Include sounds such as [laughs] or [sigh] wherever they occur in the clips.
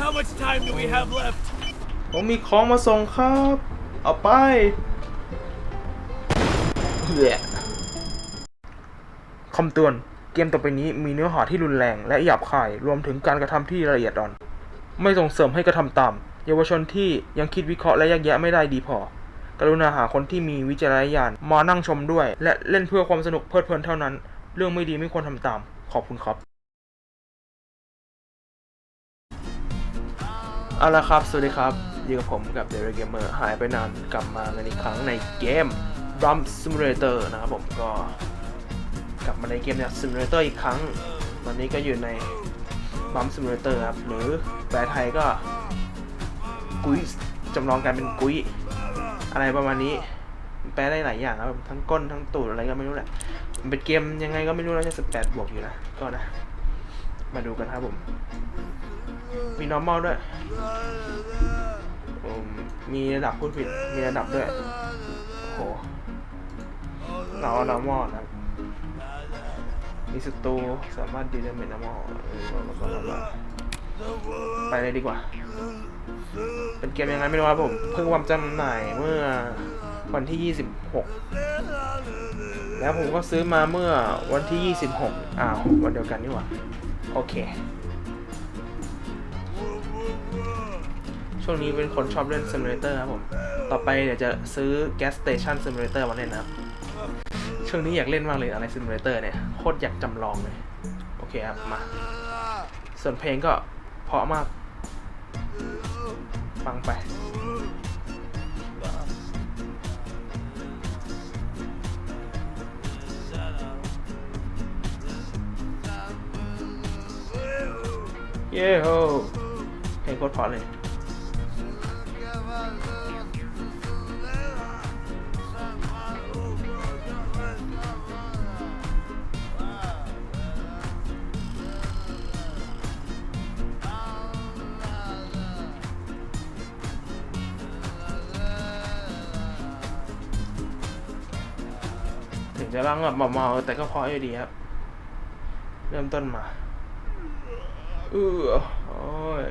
How much time do we have left? ผมมีของมาส่งครับ เอาไปเหี้ยคำเตือน เกมต่อไปนี้มีเนื้อหาที่รุนแรงและหยาบคาย รวมถึงการกระทำที่ละเอียดอ่อน ไม่ส่งเสริมให้กระทำตาม เยาวชนที่ยังคิดวิเคราะห์และแยกแยะไม่ได้ดีพอ กรุณาหาคนที่มีวิจารณญาณมานั่งชมด้วย และเล่นเพื่อความสนุกเพลิดเพลินเท่านั้น เรื่องไม่ดีไม่ควรทำตาม ขอบคุณครับ เอาละครับ สวัสดีครับ อยู่กับผมกับ The Gamer หายไปนานกลับมากันอีกครั้งในเกม Rum Simulator นะครับผมก็กลับมาในเกมเนี่ย Simulator อีกครั้ง ตอนนี้ก็อยู่ใน Rum Simulator ครับ หรือแปลไทยก็ กุ้ยจำลองการเป็นกุ้ย อะไรประมาณนี้ แปลได้หลายอย่างครับทั้งก้นทั้งตูดอะไรก็ไม่รู้แหละ มันเป็นเกมยังไงก็ไม่รู้แล้วจะสิบแปดบวกอยู่นะ ก็นะ มาดูกันครับผม มี normal ด้วยมมีระดับพูดผิด มีระดับด้วยโอ้โหเราเอา normal นะมีสตูสามารถดีเดาเมจ normal ไปเลยดีกว่า เป็นเกมยังไงไม่รู้ครับผม เพิ่งวางจำหน่ายเมื่อวันที่ 26 แล้วผมก็ซื้อมาเมื่อวันที่ 26 อ้าว วันเดียวกันนี่หว่า โอเค ช่วงนี้เป็นคนชอบเล่น Simulator ครับผม ต่อไปเดี๋ยวจะซื้อ Gas Station Simulator มาเล่นนะครับช่วงนี้อยากเล่นมากเลยอะไร Simulator เนี่ยโคตรอยากจำลองเลย โอเคครับ มา ส่วนเพลงก็เพราะมาก ฟังไปเย้โฮเพลงโคตรเพราะเลย จะร้องแบบเมาๆแต่ก็เพราะอยู่ดีครับ เริ่มต้นมาเออโอ้ย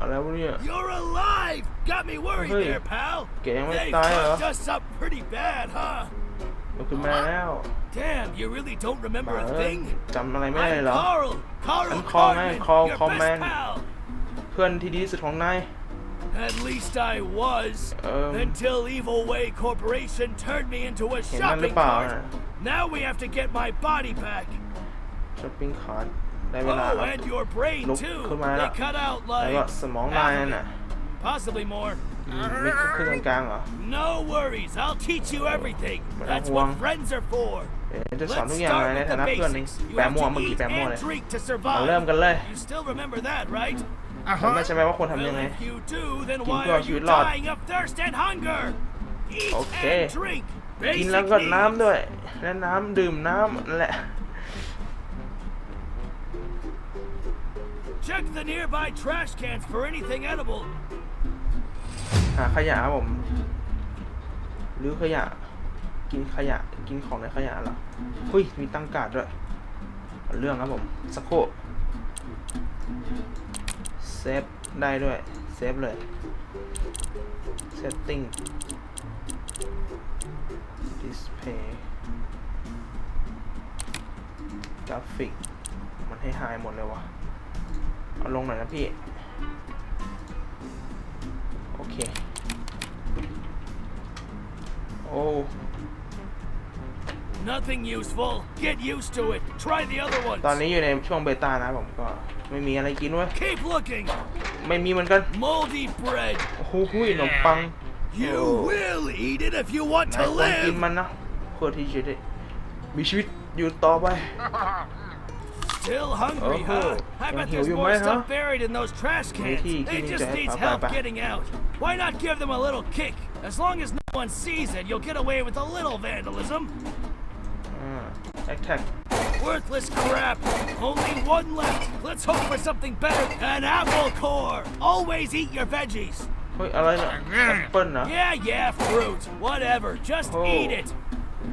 อะไรวะเนี่ย You're alive! Got me worried Hey. there, pal. Kaya naman They tayo, fucked ah. us up pretty bad, huh? ลุกขึ้นมาแล้ว Damn, you really don't remember มา a เอ้ย thing? จำอะไรไม่ได้ I'm เหรอ Carl. Carl I'm Carl, man. Cartman, Carl your Cartman. best pal. เพื่อนที่ดีที่สุดของนาย At least I was. Um. until Evil Way Corporation turned me into a เห็นนั่นหรือ shopping เปล่า cart. นะ Now we have to get my body back. ช้อปปิ้งคาร์ดได้เวลา Oh, ครับ and your brain ลุก too. ขึ้นมาแล้ They ว cut out แล้วก็ like สมองนาย half นั่ of น it. น่ะ possibly more. อืมไม่ครึ่งกลางๆเหรอ No worries, I'll teach you everything. Wala That's huwang. what friends are for. เดี๋ยวจะสอน Let's ทุกอย่างเลย start ใน with ฐา the นะเพื่อนนี่ basics. You แปม have มั่ว to เมื่อกี้ eat แปมมั่ว and เลย drink to มาเริ่ม survive. กันเลย You still remember that, right? จำได้ใช่ไหมว่าควรทำยัง Well, ไง if you do, then Keep why your are you sweet lord. dying of thirst and Hunger? Eat Okay. and drink. กิน Basic แล้วก็ needs. น้ำด้วย และน้ำดื่มน้ำนั่นแหละ Check the nearby trash cans for anything edible. หาขยะครับผมหรือขยะ กินขยะ กินของในขยะเหรอเฮ้ย มีตั้งการ์ดด้วยเอาเรื่องครับผม สักครู่เซฟได้ด้วย เซฟเลย setting display กรา ฟิกมันให้หายหมดเลยวะเอาลงหน่อยนะพี่ โอเค โอ้ Nothing useful. Get used to it. Try the other ตอน ones. นี้อยู่ในช่วงเบต้านะผมก็ไม่มีอะไรกินเว้ย Keep looking. ไม่มีเหมือนกัน Moldy bread. โอ้โหหุ้ยขนมปัง You Oh. will eat it if you want นาย to ควรกิน live. มันนะเพื่อที่จะได้มีชีวิตอยู่ต่อไป Still hungry, Oh, huh? Iยัง bet หิว there's อยู่ไหม more ฮะ stuff buried in those trash cans.ที่ They ที่ just จะให้ needs พา help ไป getting out. Why not give them a little kick? As long as no one sees it, you'll get away with a little vandalism. อ่าแท็กแท็ก Worthless crap. Only one left. Let's hope for something better. An apple core. Always eat your veggies. เฮ้ย อะไรเนี่ยแอปเปิ้ลนะ Yeah, yeah, fruit. Whatever. Just Oh. eat it.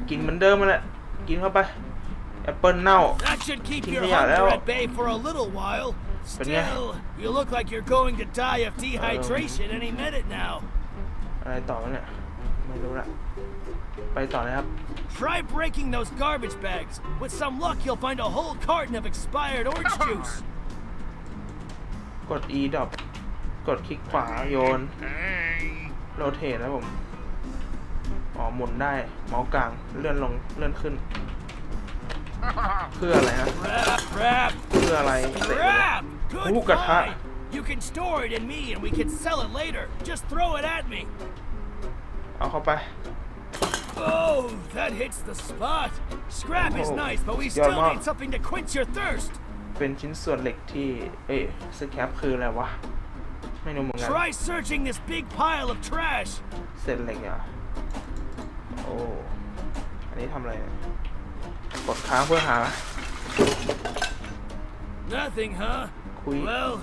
กินเหมือนเดิมมาแหละ กินเข้าไป แอปเปิ้ลเน่า That should keep Keep your me out, hunger Al. at bay for a little while. But yeah. Still, you look like you're going to die of dehydration any minute now. อะไรต่อวะเนี่ย ไม่รู้ละ ไปต่อเลยครับ Try breaking those garbage bags. With some luck, you'll find a whole carton of expired orange juice. กด E ดรอป กดคลิกขวาโยน โรเทตนะผม อ๋อ หมุนได้ เมาส์กลาง เลื่อนลง เลื่อนขึ้น เพื่ออะไรฮะ Crap, crap, เพื่ออะไรเสร็จแล้ว crap! Good Ooh, gata. find. You can store it in me and we can sell it later. Just throw it at me. เอาเข้าไป Oh, that hits the spot. Scrap is Oh, nice, but we yeah, still Mom. need something to quench your thirst. เป็นชิ้นส่วนเหล็กที่ เอ้ยสแคปคืออะไรวะ ไม่รู้เหมือนกัน Try searching this big pile of trash. เศษเหล็กอ่ะ โอ้ อันนี้ทำอะไรเนี่ยกดค้างเพื่อหา Nothing, huh? คุย Well,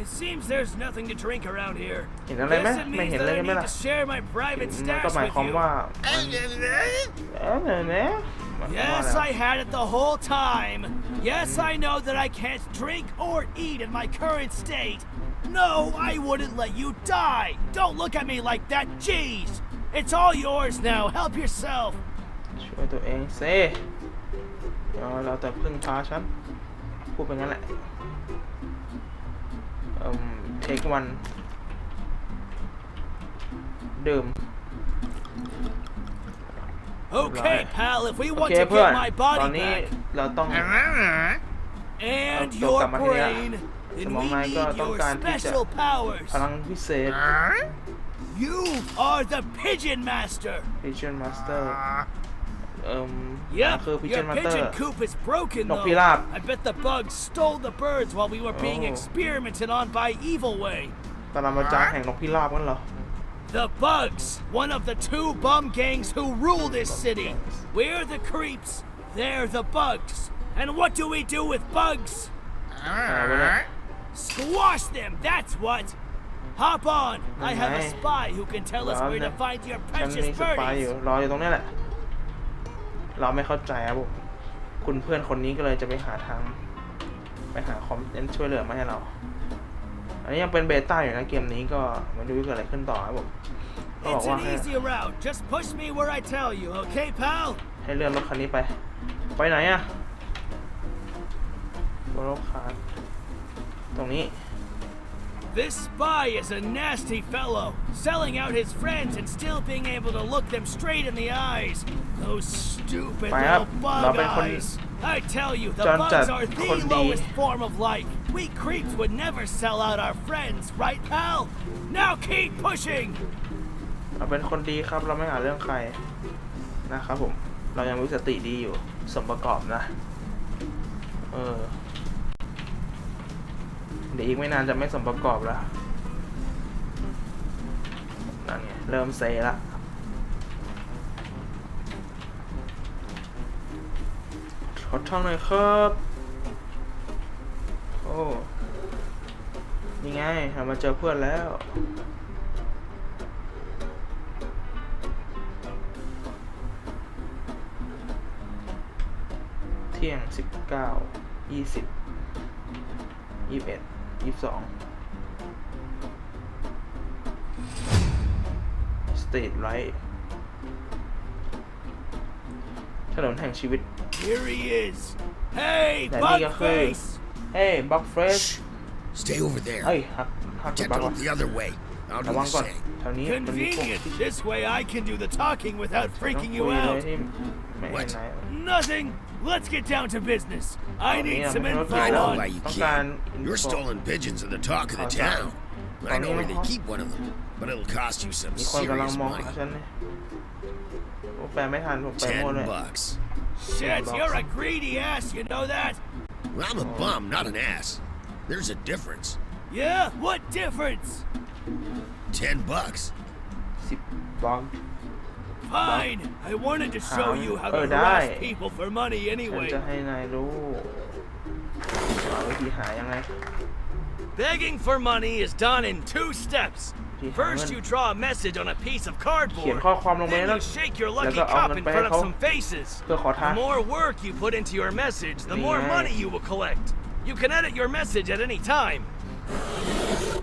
it seems there's nothing to drink around here. เห็นอะไรไหม Guess it ไม่ means เห็น that อะไร I กันไหม need ล่ะ to share my private มันก็ stash หมาย with ความ you. ว่ามันเอ๊ะเนี่ยเนี่ยหมายความว่า Yes, อะไร I had it the whole time. Yes, I know that I can't drink or eat in my current state. No, I wouldn't let you die. Don't look at me like that. Jeez. It's all yours now. Help yourself. ช่วยตัวเองเซ่เดี๋ยวเราแต่พึ่งพาฉัน พูดไปงั้นแหละเอ่มเทควันดื่ม Okay, Right. pal, if we โอ want เค to เพื่อน get my ตอน body นี้ back เราต้อง and Ờ, your tao cầm anh brain, then Sầm we hôm nay need có your tông can chi special powers. พลังพิเศษ You are the Pigeon Master. Pigeon Master เอ่ม Yep, คือ your Pigeon Master pigeon coop is broken นก though. พิราบ I bet the bugs stole the birds while we were being Oh. experimented on by Evil Way. ปรมาจารย์แห่งนกพิราบกันเหรอ The bugs, one of the two bum gangs who rule this city. gangs. We're the creeps, they're the bugs. And what do we do with bugs? อะไรวะเนี่ย Squash them, that's what. Hop on. I have a Okay. spy who can tell us Well, where to then, find your ฉัน precious มีสปายอยู่ birdies. รออยู่ตรงนี้แหละ เราไม่เข้าใจครับผมคุณเพื่อนคนนี้ก็เลยจะไปหาทาง ไปหาคอมเมนต์ช่วยเหลือมาให้เรา อันนี้ยังเป็นเบต้าอยู่นะเกมนี้ก็ไม่รู้จะเกิดอะไรขึ้นต่อครับผม ก็บอก It's ว่า an ให้ easy route. Just push me where I tell you, okay, pal? ให้เลื่อนรถคันนี้ไป ไปไหนอะรถคัน ตรงนี้ This spy is a nasty fellow, selling out his friends and still being able to look them straight in the eyes. Those stupid Phải little không? bug Nó bên con- eyes. I tell you, the Chân bugs chặt are the con đi. lowest form of life. We creeps would never sell out our friends, right, pal? Now keep pushing. เราเป็นคนดีครับ เราไม่หาเรื่องใครนะครับผม เรายังมีสติดีอยู่ สมประกอบนะ เออ เดี๋ยวอีกไม่นานจะไม่สมประกอบแล้วนั่นไงเริ่มเซละขอท่องหน่อยครับ โอ้นี่ไงามาเจอเพื่อนแล้วเที่ยงสิบเก้ายี่สิบยี่สิบเอ็ด ยี่สิบสองสตรีทไรท์ถนนแห่งชีวิต Here he is. Hey, That bug nigga fool. face. เฮ้ยบักเฟรช Stay over there. เฮ้ยหักหัก Get บัก to วะ look the other way. I'll do ระวัง the ก่อน same. แถวนี้มันมีพวก Convenient. ที่ This way I can do the talking without ต้อง freaking คุ you ยเลย out. ที่ไม่เห็น What? ไหน Nothing. Let's get down to business. I Oh, need yeah, some man, info okay. I know on. why you ต้อง can't. การ Your info. stolen pigeons are the talk of the How's that? town. I know where they Huh? keep one of them, but it'll cost you some มีคนกำลัง serious มอง money. หาฉันเนี่ยผมแปลไม่ทันผมแปลมั่วเล Ten ย bucks. Shit, you're a greedy ass, you know that? Well, I'm a bum, not an ass. There's a difference. Yeah? What difference? Ten bucks. สิบบัง Fine. I wanted to show Huh? you how Oh, to harass die. people for money ฉัน anyway. จะให้นายรู้ว่าวิธีหายังไง Begging for money is done in two steps. Gee, First, Harlan. you draw a message on a piece of เขียน cardboard. ข้อความลงไป Then แล้ว you shake your แล้ว lucky ก็เอา cup เงิน in ไป front ให้ of เขา some faces. เพื่อขอทาน The more work you put into your message, the more Yeah. money you will collect. You can edit your message at any time.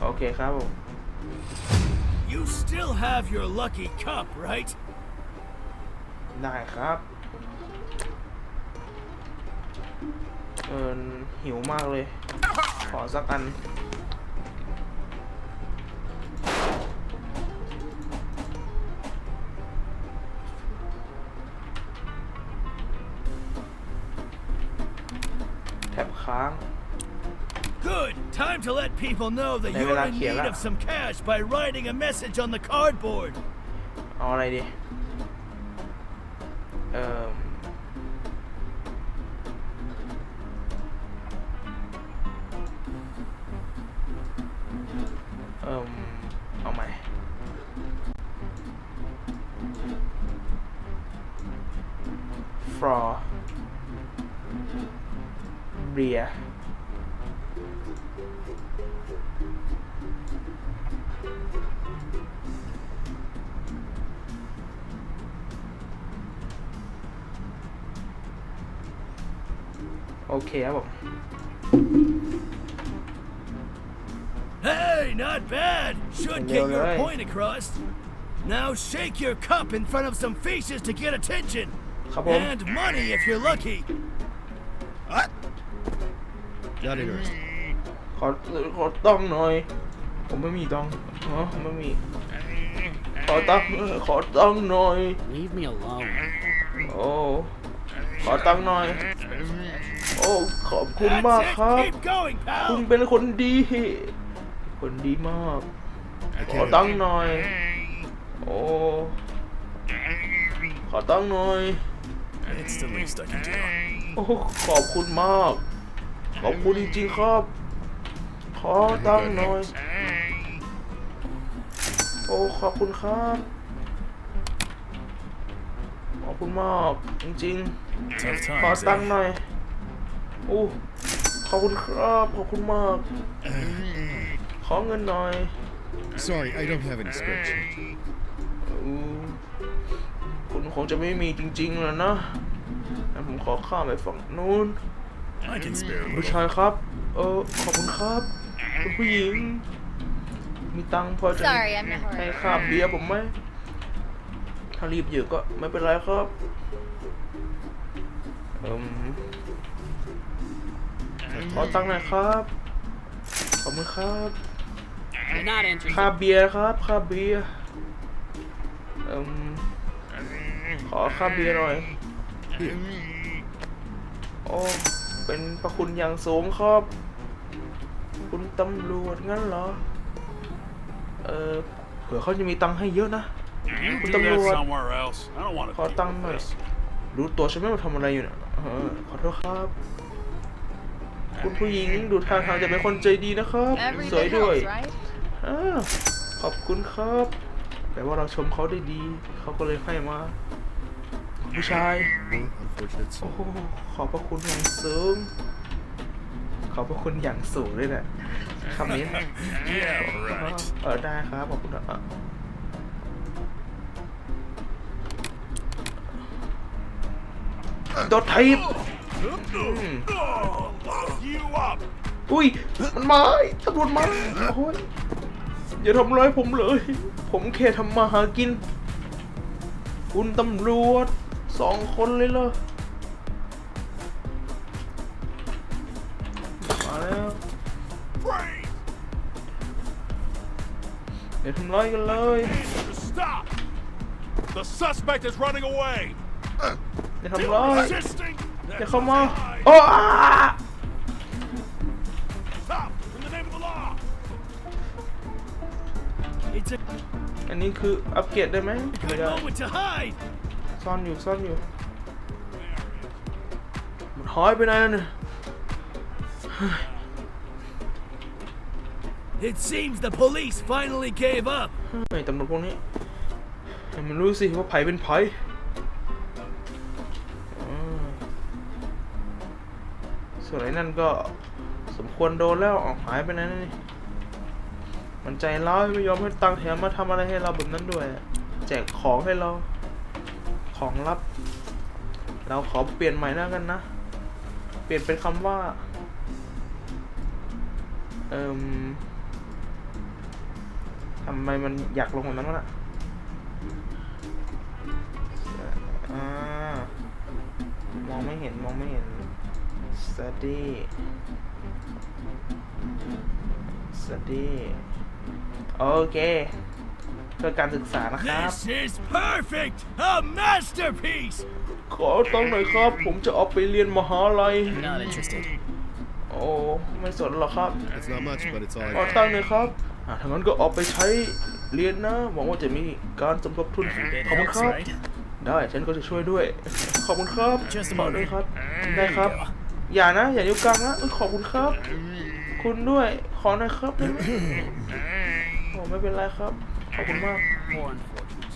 โอเคครับผม You still have your lucky cup, right? ได้ครับ เออหิวมากเลย ขอสักอัน แท็บค้าง Good. Time to let people know that Maybe you're not in here, need lah. of some cash by writing a message on the cardboard. เอาอะไรดี เอ่อเอ่อเอาใหม่ for beer เคครับผม Hey, not bad. Should get your Alright. point across. Now shake your cup in front of some faces to get attention. ครับผม And money if you're lucky. What? Not interested. ขอขอต้องหน่อย ผมไม่มีตังค์อ๋อไม่มี ขอตังค์ขอตังค์หน่อย Leave me alone. โอ้ ขอตังค์หน่อย โอ้ขอบคุณ That's มาก it. ครับ Keep going, คุณ pal. เป็นคนดี คนดีมาก ขอตังค์หน่อย โอ้ ขอตังค์หน่อย It's the least I can do. โอ้ขอบคุณมาก ขอบคุณจริงๆครับ ขอตังค์หน่อย โอ้ขอบคุณครับ ขอบคุณมากจริง Tough ๆ ขอ times. ตังค์หน่อย โอ้ขอบคุณครับ ขอบคุณมาก ขอเงินหน่อย Sorry, I don't have any spare change. อืมคุณคงจะไม่มีจริงๆแล้วนะงั้นผมขอข้ามไปฝั่งนู้น I can spare a ผู้ little. ชายครับ เออ ขอบคุณครับ คุณผู้หญิง มีตังค์พอจะ Sorry, I'm not ให้ hurry. ค่าเบียร์ผมไหม ถ้ารีบอยู่ก็ไม่เป็นไรครับ เอืม ขอตังค์หน่อยครับ ขอบคุณครับ You're not interested. ค่าเบียร์ครับค่าเบียร์เอืมขอค่าเบียร์หน่อย โอ้ เป็นประคุณอย่างสูงครับ คุณตำรวจงั้นเหรอ เออเผื่อเขาจะมีตังค์ให้เยอะนะ You Put do them that to work. somewhere else. I don't want to ขอ deal ตังค์ with หน่อย this. รู้ตัวใช่ไหมว่าทำอะไรอยู่เนี่ยเออขอโทษครับ คุณผู้หญิงดูท่าทางจะเป็นคนใจดีนะครับ Every สวย bit ด้วย helps, right? อ่าขอบคุณครับแปลว่าเราชมเขาได้ดี เขาก็เลยให้มา ผู้ชาย Unfortunate โอ้ soul. โหขอบพระคุณอย่างสูง ขอบพระคุณอย่างสูงเลยเนี่ยคำนี้ Yeah, right. เออได้ครับ ขอบคุณอะโดดทีบ Lock you up. อุ้ย มันมาตำรวจมาโอ้ยอย่าทำร้ายผมเลย ผมแค่ทำมาหากิน คุณตำรวจสองคนเลยเหรอมาแล้ว Freeze. อย่าทำร้ายกันเลย Stop. The suspect is running away. อย่า Still ทำร้าย resisting. อย่า That's เข้ามา okay. โอ้อา Stop in the name of the law. It's a อันนี้คืออัปเกรดได้ไหมไม่ good ได้ moment to hide. ซ่อนอยู่ซ่อนอยู่มันหายไปไหนแล้วเนี่ย It seems the police finally gave up. ไอ้ตำรวจพวกนี้ให้มันรู้สิว่าไผเป็นไผ ส่วนไอ้นั่นก็สมควรโดนแล้วออกหายไปนแล้วนี่มันใจร้ายไม่ยอมให้ตังค์แถมมาทำอะไรให้เราแบบนั้นด้วย แจกของให้เรา ของลับ เราขอเปลี่ยนใหม่แล้วกันนะ เปลี่ยนเป็นคำว่า เอิมทำไมมันอยากลงแบบนั้นวะน่ะมองไม่เห็น มองไม่เห็น study study โอเคเพื่อการศึกษานะครับ This is perfect! A masterpiece! ขอตังค์หน่อยครับ ผมจะเอาไปเรียนมหาลัย Not interested. โอ้ไม่สนหรอกครับ That's not much, but it's all ขอ I ตังค์หน่อยครับอ่าถ้างั้นก็เอาไปใช้เรียนนะหวังว่าจะมีการสมทบทุน Bit ขอบคุณ helps, ครับ right? ได้ฉันก็จะช่วยด้วย ขอบคุณครับ Just a ขอด้วย moment. ครับ ได้ครับ อย่านะ อย่านิ้วกลางนะเอ้ยขอบคุณครับ คุณด้วย ขอหน่อยครับได้ไหมโอ้ไม่เป็นไรครับ ขอบคุณมาก More unfortunate.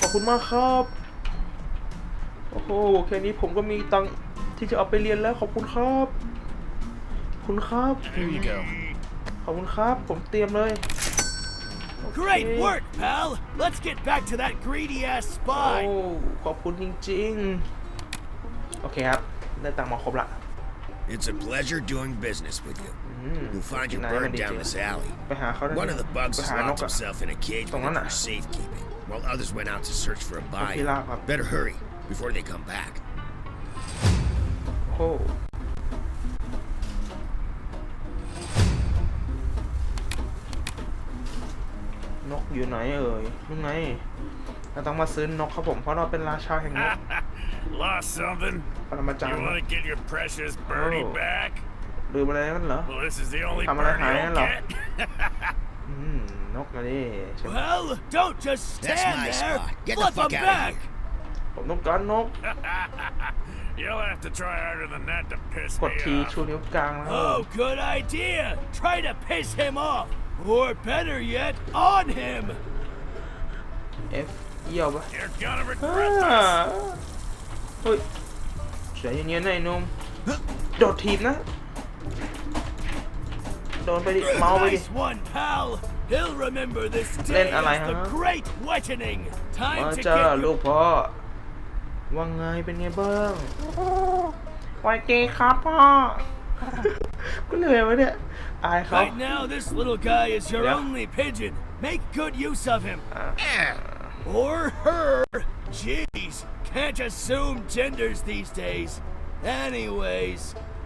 ขอบคุณมากครับ โอ้โหแค่นี้ผมก็มีตังค์ที่จะเอาไปเรียนแล้วขอบคุณครับ คุณครับ Here you go. ขอบคุณครับ ผมเตรียมเลย Great โอเค work, pal! Let's get back to that greedy ass โอ้ spy! ขอบคุณจริงๆ โอเคครับ ได้ตังค์มาครบละ It's a pleasure doing business with you. You'll find you Nah, burned I'm down gonna this alley. ไปหาเขาได้ One of the bugs ไป has หานก locked อะ himself in a cage Tong within ano? for safekeeping, while others went out to search for a buyer. Kapila ka. Better hurry before they come back. โอ้โหนกอยู่ไหนเอ่ยนู่นไงเราต้องมาซื้อนกครับผม เพราะเราเป็นราชาแห่งนก Lost something? ปรมาจาร You ย์ want to get your precious birdie Oh. back? ลืมอะไรกันเหรอ Well, this is the only Tama na birdie kaya you'll lo. get. [laughs] อืม นกมาดิใช่ไหม Well, don't just That's stand my there! spot. Get the Flip fuck them outta back! here. ผมต้องการนก [laughs] You'll have to try harder than that to piss กด me ที off. ชูนิ้วกลางนะครับ Oh, good idea! Try to piss him off! Or better yet, on him! F เยี่ยวปะ You're gonna อ่า regret this. เฮ้ยใจเย็นๆนะไอ้หนุ่มโดดทีบนะ โดนไปดิ เมาไปดิ Nice one, pal! He'll remember this day Lên alay as the hả? great whitening! มา Time to จ้า get ลู your กพ่อว่าไงเป็นไงบ้างไวเกครับพ่อ กูเหนื่อยวะเนี่ย อายเขา Right now, this little guy is your Yeah. only pigeon. Make good use of him. อ่า Or her. Jeez, can't assume genders these days. Anyways,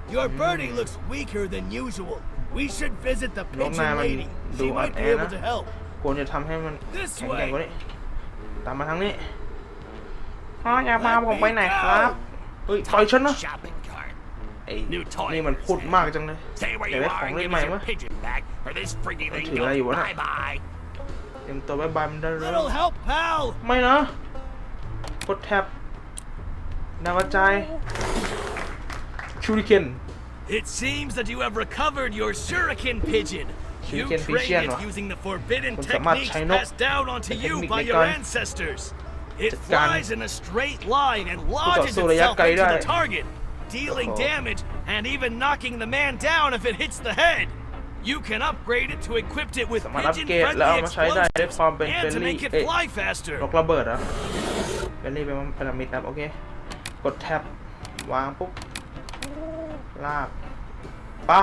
your birdie looks weaker than usual. We should visit the Lúc pigeon nào mình lady. She đủ might ăn be én able á. to help. ควรจะทำให้มัน This แข็งแกร่ง way. กว่านี้ ตามมาทางนี้ พ่ออย่าพาผมไปไหนครับ เฮ้ยปล่อยฉันนะ Shopping cart. ไอ้ New toy นี่มันพูดมากจังเลย Stay where อยาก you ได้ are ของ and เล่น give ใหม่ us ไหม your pigeon back, or this freaky thingถืออะไร goes อยู่วะน่ะ bye bye. เตรียมตัวบายบายมันได้เลย Little help, pal. ไม่นะ กดแท็บ ดาวกระจายชูริเคน It seems that you have recovered your shuriken pigeon. You Shuriken trained pigeon it วะ using the forbidden คุณสามารถ techniques ใช้นก passed down onto เป็นเทค you นิค by ใน your การ ancestors. It จัดการ flies in a straight line and ต่อ lodges สู้ระยะ itself ไกล into ได้ the target, dealing โอ้โห damage and even knocking the man down if it hits the head. You can upgrade it to equip it with สามารถอัปเกรดแล้ว pigeon-friendly เอามาใช้ได้ด้วยความเป็น explosives เฟร and น to ลี่ make it เอ๊ะ fly faster. นกระเบิดเหรอะเฟรนลี่เป็นพีระมิดครับโอเค กดแท็บวางปุ๊บ ลากปะ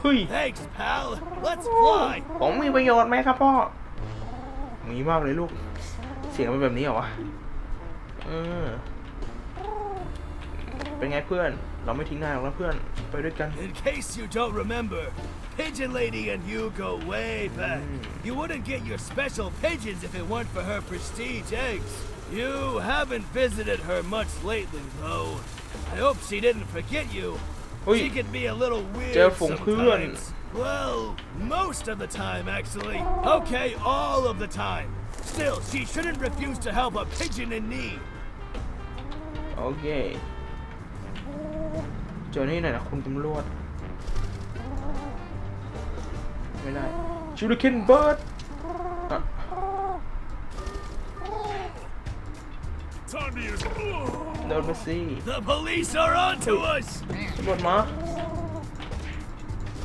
เฮ้ย Thanks, pal. Let's fly. ผมมีประโยชน์ไหมครับพ่อ มีมากเลยลูก เสียงเป็นแบบนี้เหรอวะ เออ เป็นไงเพื่อน เราไม่ทิ้งนายหรอกนะเพื่อน ไปด้วยกัน In case you don't remember, Pigeon Lady and you go way back. You wouldn't get your special pigeons if it weren't for her prestige eggs. You haven't visited her much lately, though. I hope she didn't forget you. Ui. She can be a little weird Chơi phụng khươn. sometimes. Well, most of the time, actually. Okay, all of the time. Still, she shouldn't refuse to help a pigeon in need. โอเค เจอนี่หน่อยนะคุณตำรวจ ไม่ได้ชูริเคนเบิร์ด Time to use. เดินไปสิ The police are onto us! ตำรวจมา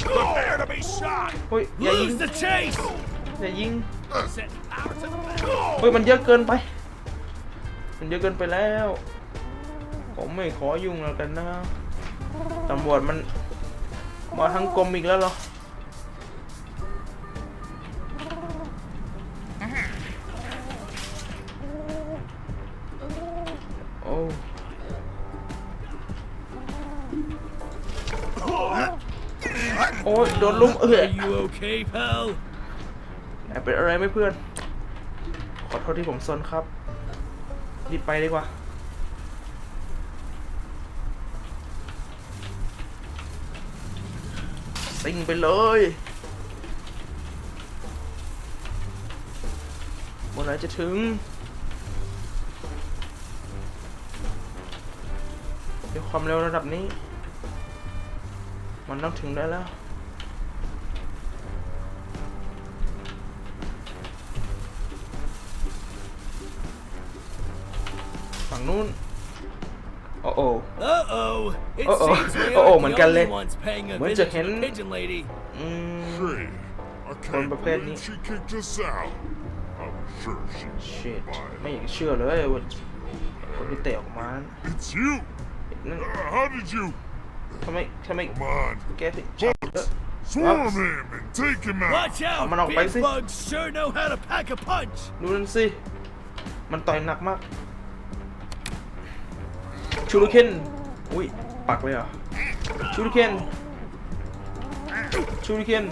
Prepare to be shot. เฮ้ยอย่ายิง Lose the chase! อย่ายิง Set power to the back. เฮ้ยมันเยอะเกินไป มันเยอะเกินไปแล้ว ผมไม่ขอยุ่งแล้วกันนะ ตำรวจมัน มาทางกลมอีกแล้วเหรอ โอ้ยโดนลุมเออ Are you okay, pal? แอบเป็นอะไรไหม่เพื่อน ขอโทษที่ผมซนครับ รีบไปดีกว่า ซิงไปเลยเมื่อไหรจะถึง ด้วยความเร็วระดับนี้ มันต้องถึงได้แล้ว นู้น โอ้โอ Uh-oh. It Uh-oh. seems we Uh-oh, are เหมือน the กันเลย only ones paying a เหมือนจะ visit เห็น to the pigeon lady. อืม Hey, I can't Con Buffet believe ni- she kicked us out. I'm sure she ชิต fine. ไม่อยากจะเชื่อเลยว่าคนที่เตะออกมา It's you. นั่น Uh, how did you? ทำไมทำไม Come on, แกถึงจับเยอะ swarm him and take him out. Watch out! Ông nó Big bấy xí. bugs sure know how to pack a punch. ดูนั่นสิ มันต่อยหนักมาก ชูริเคนอุ้ยปักเลยเหรอชูริเคนชูริเคน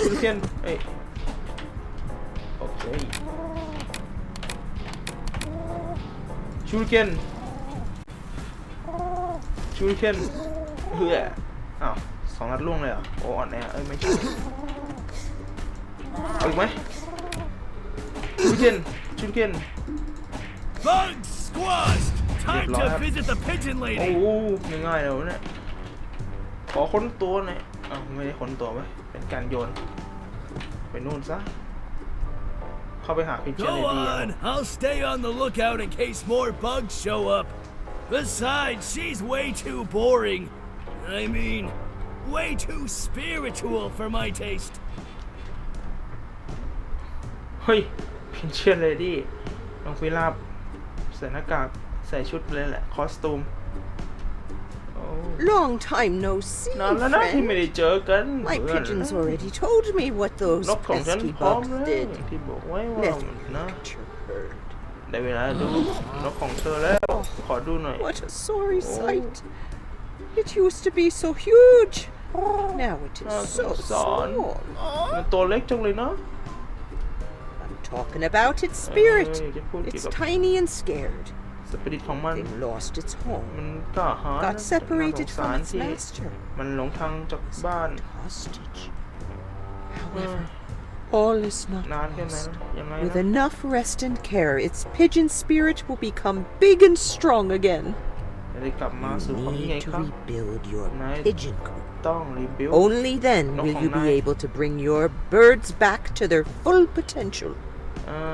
ชูริเคนเอ้ยโอเคชูริเคนชูริเคนเฮืออ้าวสองนัดล่วงเลยเหรอโอ้อ่อนแอเอ้ยไม่ใช่เอาอีกไหมชูริเคนชูริเคน Bugs squashed. Time Việc to lọt. visit the pigeon โอ้ lady. โหง่ายๆเลยวะเนี่ยขอค้นตัวหน่อยอ้าวไม่ได้ค้นตัวไว้ยเป็นการโยน ไปนู่นซะ เข้าไปหาพิชเชอร์ Go เลยดี on. I'll stay on the lookout in case more bugs show up. Besides, she's way too boring. I mean, way too spiritual for my taste. เฮ้ยพิชเชอร์เลยดีน้องฟิลาบใส่หน้ากาก ใส่ชุดเลยแหละ คอสตูมโอ้ Long time no see, นานแล้วนะที่ไม่ friend. ได้เจอกัน My เพื่อน pigeons already told me what those นกของฉัน pesky พร้อม bugs แล้ว did. ที่บอกไว้ว่า Let มัน me นะ look at your bird. ได้เวลาดูนกของเธอแล้ว ขอดูหน่อย What a sorry Oh. sight. It used to be so huge. Now it Oh, is so son. small. มันตัวเล็กจังเลยเนาะ I'm talking about its spirit. It's tiny and scared. They lost its home. Got separated from its master. It's hostage. However, all is not lost. With enough rest and care, its pigeon spirit will become big and strong again. You need to rebuild your pigeon coop. Only then will you be able to bring your birds back to their full potential.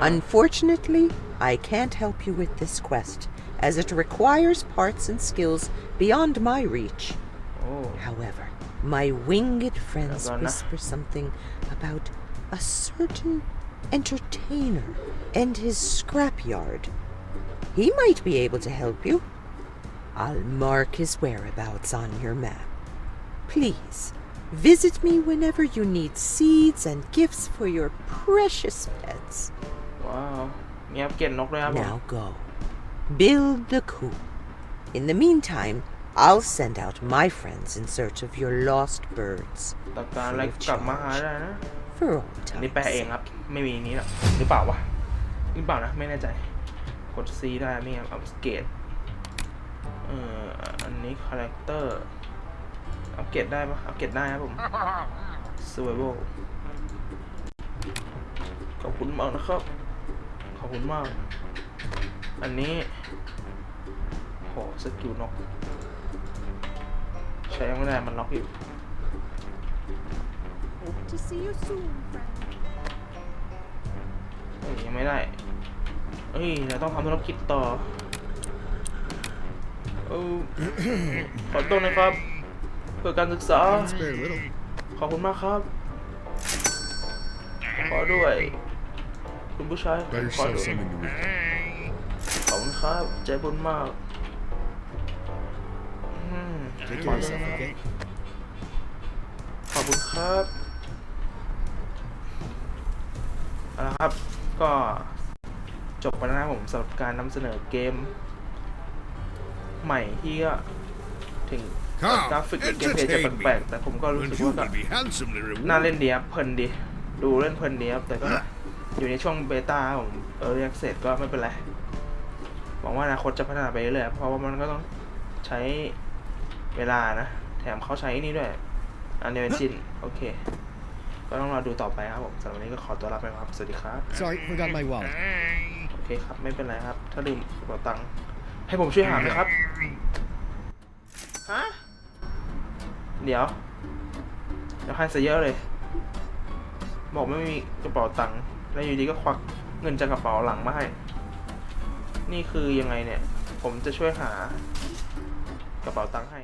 Unfortunately, I can't help you with this quest, as it requires parts and skills beyond my reach. Oh. However, my winged friends whisper something about a certain entertainer and his scrapyard. He might be able to help you. I'll mark his whereabouts on your map. Please, visit me whenever you need seeds and gifts for your precious pets. ว้าวมีอัปเกรดนกเลยครับผม Now go. Build the coop. In the meantime, I'll send out my friends in search of your lost birds. ต้องการอะไรกลับมาหาได้นะ For all อันนี้แปล time's เอง sake. ครับ ไม่มีนี้หรอกหรือเปล่าวะหรือเปล่านะ ไม่แน่ใจ กด C ได้นี่ครับอัปเกรดเอ่ออันนี้คาแรคเตอร์ อัปเกรดได้ปะอัปเกรดได้ครับผม Survival ขอบคุณมากนะครับ ขอบคุณมาก อันนี้โหสกิลนกใช้ไม่ได้มันล็อกอยู่ Hope to see you soon, friend. เอ้ยยังไม่ได้ เอ้ยเราต้องทำธุรกิจต่อ เออ ขอตัวนะครับ เพื่อการศึกษา Spare a little. ขอบคุณมากครับ ขอด้วย คุณผู้ชาย Got ขอ yourself ด้วย something to read. ขอบคุณครับ ใจบุญมาก อืม Take care of yourself, okay? ขอบคุณครับเอาละครับ ก็จบไปแล้วนะครับผมสำหรับการนำเสนอเกม ใหม่ที่ก็ ถึง Come, กราฟิกเกมเพลย์จะ entertain แปลก me. ๆแต่ผมก็รู้ And สึก you ว่าก็ will be handsomely น่า rewarded. เล่นดีครับเพลินดี ดูเล่นเพลินดีครับแต่ก็อยู่ในช่วงเบต้าของเออเรียกเสร็จก็ไม่เป็นไรหวังว่าอนาคตจะพัฒนาไปเรื่อยๆเพราะว่ามันก็ต้องใช้เวลานะ แถมเขาใช้นี่ด้วยอันเดนจินโอเค ก็ต้องรอดูต่อไปครับผมสำหรับวันนี้ก็ขอตัวลาไปครับ สวัสดีครับ Sorry, forgot my wallet. โอเคครับ ไม่เป็นไรครับ ถ้าลืมกระเป๋าตังค์ให้ผมช่วยหาไหมครับ ฮะ เดี๋ยว เดี๋ยวให้ซะเยอะเลย บอกไม่มีกระเป๋าตังค์ แล้วอยู่ดีก็ควักเงินจากกระเป๋าหลังมาให้ นี่คือยังไงเนี่ย ผมจะช่วยหากระเป๋าตังค์ให้